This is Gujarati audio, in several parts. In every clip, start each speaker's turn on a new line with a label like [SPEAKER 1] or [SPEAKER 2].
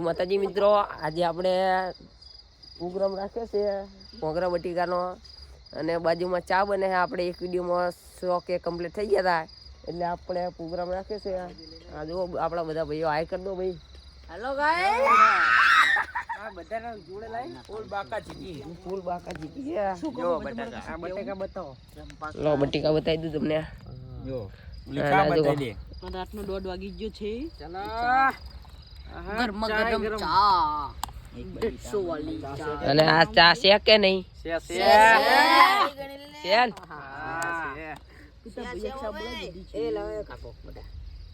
[SPEAKER 1] માતાજી મિત્રો આજે આપણે પ્રોગ્રામ રાખ્યો છે મોગરા બટીકાનો અને બાજુમાં ચા બને છે. આપણે એક વિડીયોમાં સો કે કમ્પ્લીટ થઈ ગયા હતા એટલે આપણે પ્રોગ્રામ રાખ્યો છે. આ જુઓ આપણા બધા ભાઈઓ હાય કરી દો ભાઈ. હેલો ગાય ફૂલ બાકા જીકી છે. લો બટીકા બતાવી દઉં તમને.
[SPEAKER 2] રાતનો દોઢ વાગી ગયો છે.
[SPEAKER 1] ગરમા
[SPEAKER 2] ગરમ. ચા. એકસો વાળી ચા
[SPEAKER 1] અને આ ચા છે કે નહીં? છે ને?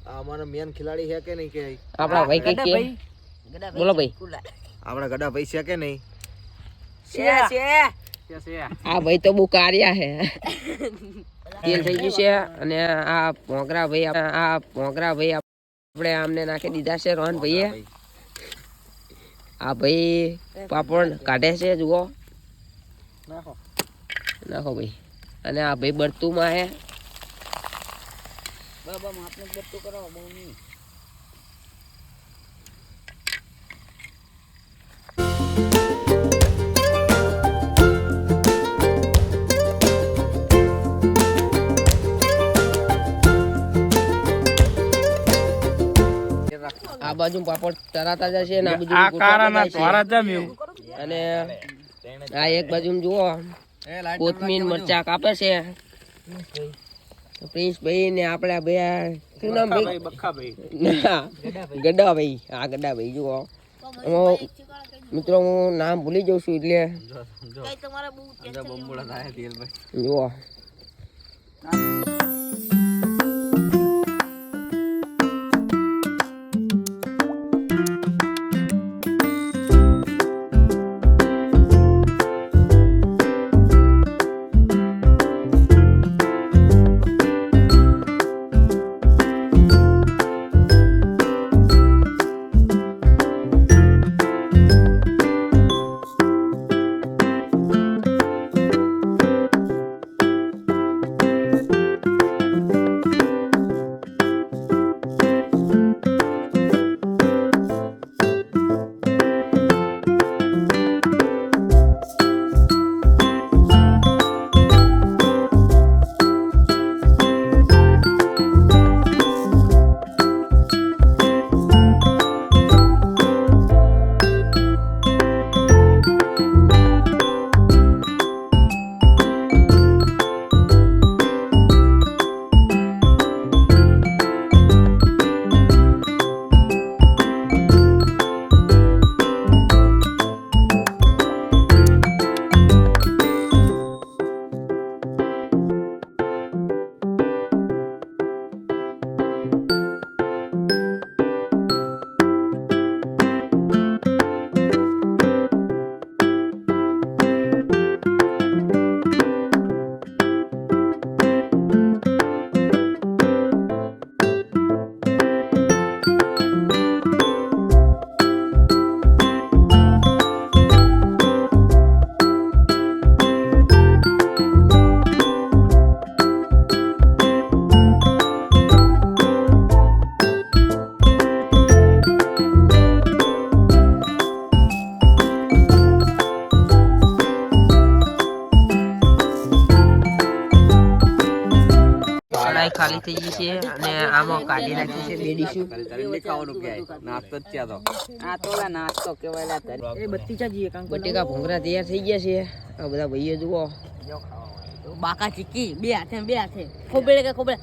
[SPEAKER 3] અમારા મેન ખિલાડી છે કે નહીં કે?
[SPEAKER 1] આપણા ભાઈ કઈ કે? બોલો ભાઈ.
[SPEAKER 3] આપણા ગડા ભાઈ છે કે નહીં?
[SPEAKER 1] આ ભાઈ તો બહુ કાર્યા હે તેલ થઈ ગયું છે અને આ મોગરા ભાઈ આ મોગરા ભાઈ આપણે આમને નાખી દીધા છે રોહન ભાઈએ. આ ભાઈ પાપડ કાઢે છે જુઓ. નાખો. ભાઈ. અને આ ભાઈ બરતુમાં હે
[SPEAKER 2] બાબા આપણે બરતું કરાવો બહુ નહીં.
[SPEAKER 1] આ બાજુ પાપડ તરાતા જશે ને આ બાજુ ગોઠવાતા જાય છે. અને આ એક બાજુ જુઓ કોથમીર મરચા કાપે છે. પ્રિન્સ ભાઈ ને આપણા બે શું નામ ભાઈ? ભાઈ ગડા ભાઈ. આ ગડા ભાઈ જુઓ. મિત્રો હું નામ ભૂલી જાઉં છું એટલે જુઓ. ખાલી થઈ ગઈ છે અને આમાં કાઢી નાખી છે બે ડીશું.
[SPEAKER 2] આ તો નાસ્તો કેવાય એ બત્તી ચા જઈએ કાંક
[SPEAKER 1] બટેકા ભોંગરા તૈયાર થઈ ગયા છે. આ બધા ભાઈઓ જુઓ.
[SPEAKER 2] બાકા ચીકી બે હાથે બે હાથે. ખોબેડે કે ખોબેડે